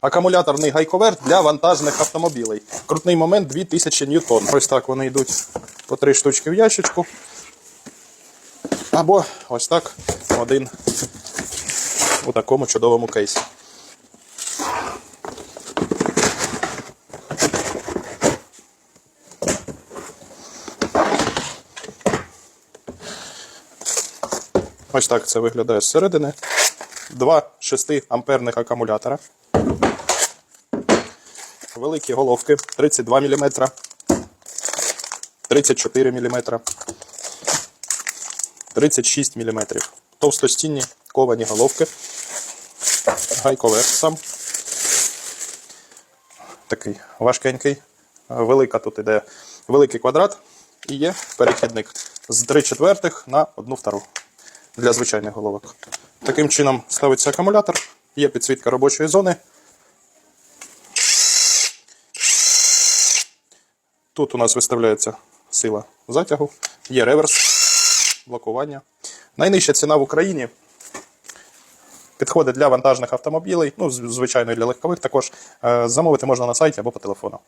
Акумуляторний гайковерт для вантажних автомобілей. Крутний момент 2000 ньютон. Ось так вони йдуть по три штучки в ящичку. Або ось так один у такому чудовому кейсі. Ось так це виглядає зсередини. Два 6 амперних акумулятора. Великі головки 32 мм, 34 мм, 36 мм. Товстостінні ковані головки. Гайковерт сам. Такий важкенький. Велика тут іде великий квадрат і є перехідник з 3 четвертих на 1 втору для звичайних головок. Таким чином ставиться акумулятор, є підсвітка робочої зони. Тут у нас виставляється сила затягу, є реверс, блокування. Найнижча ціна в Україні підходить для вантажних автомобілів, ну, звичайно, і для легкових також. Е, Замовити можна на сайті або по телефону.